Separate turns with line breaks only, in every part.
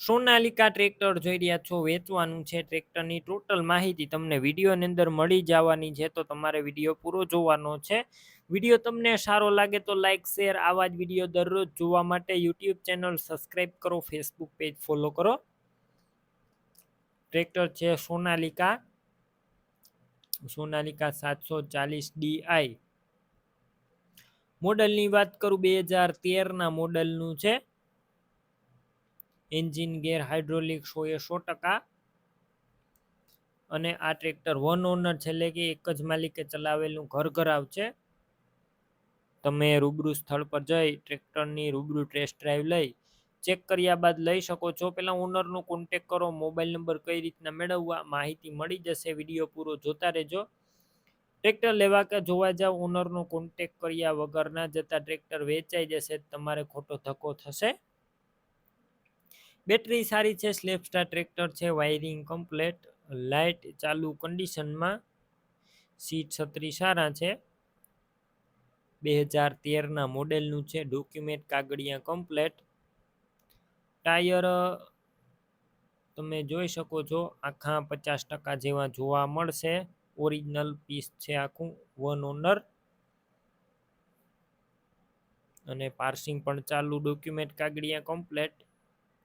Sonalika tractor જોઈ રહ્યા છો, વેચવાનું છે ટ્રેક્ટરની ટોટલ માહિતી તમને વિડીયોની અંદર મળી જવાની છે, તો તમારે વીડિયો પૂરો જોવાનો છે. વીડિયો તમને સારો લાગે તો લાઇક શેર, આવા જ વીડિયો દરરોજ જોવા માટે યુટ્યુબ ચેનલ સબસ્ક્રાઈબ કરો, ફેસબુક પેજ ફોલો કરો. ટ્રેક્ટર છે સોનાલિકા સોનાલિકા સાતસો ચાલીસ ડીઆઈ મોડલની વાત કરું, બે હજાર તેરના મોડલનું છે. એન્જિન ગેર હાઇડ્રોલિક સો એ સો ટકા. અને આ ટ્રેક્ટર વન ઓનર છે એટલે કે એક જ માલિકે ચલાવેલું ઘર ઘરાવ છે. તમે રૂબરૂ સ્થળ પર જઈ ટ્રેક્ટરની રૂબરૂ ટેસ્ટ ડ્રાઈવ લઈ ચેક કર્યા બાદ લઈ શકો છો. પહેલાં ઓનરનો કોન્ટેક કરો, મોબાઈલ નંબર કઈ રીતના મેળવવા, માહિતી મળી જશે, વીડિયો પૂરો જોતા રહેજો. ટ્રેક્ટર લેવા કે જોવા જાવ, ઓનરનો કોન્ટેક કર્યા વગર ના જતા ટ્રેક્ટર વેચાઈ જશે, તમારે ખોટો ધક્કો થશે. બેટરી સારી છે સ્લેપ સ્ટાર ટ્રેક્ટર છે, વાયરિંગ કમ્પ્લેટ, લાઇટ ચાલુ કન્ડિશનમાં, સીટ છત્રી સારા છે. બે હજાર તેરના મોડેલનું છે, ડોક્યુમેન્ટ કાગળિયા કમ્પ્લેટ. ટાયર, તમે જોઈ શકો છો, આખા પચાસ ટકા જેવા જોવા મળશે. ઓરિજિનલ પીસ છે આખું, વન ઓનર. અને પાર્સિંગ પણ ચાલુ, ડોક્યુમેન્ટ કાગળિયા કમ્પ્લેટ.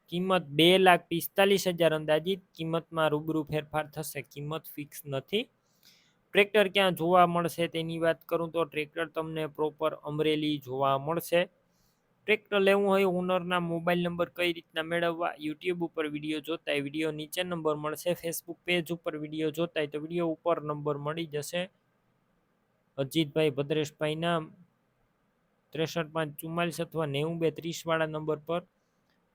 કિંમત બે લાખ પિસ્તાલીસ હજાર અંદાજિત કિંમતમાં રૂબરૂ ફેરફાર થશે. કિંમત ફિક્સ નથી. ટ્રેક્ટર ક્યાં જોવા મળશે તેની વાત કરું તો ટ્રેક્ટર તમને પ્રોપર અમરેલી જોવા મળશે. ટ્રેક્ટર લેવું હોય ઓનરના મોબાઈલ નંબર કઈ રીતના મેળવવા યુટ્યુબ ઉપર વીડિયો જોતા વીડિયો નીચે નંબર મળશે. ફેસબુક પેજ ઉપર વીડિયો જોતા તો વીડિયો ઉપર નંબર મળી જશે. અજીતભાઈ ભદ્રેશભાઈના ત્રેસઠ પાંચ ચુમ્માલીસ અથવા નેવું બે ત્રીસવાળા નંબર પર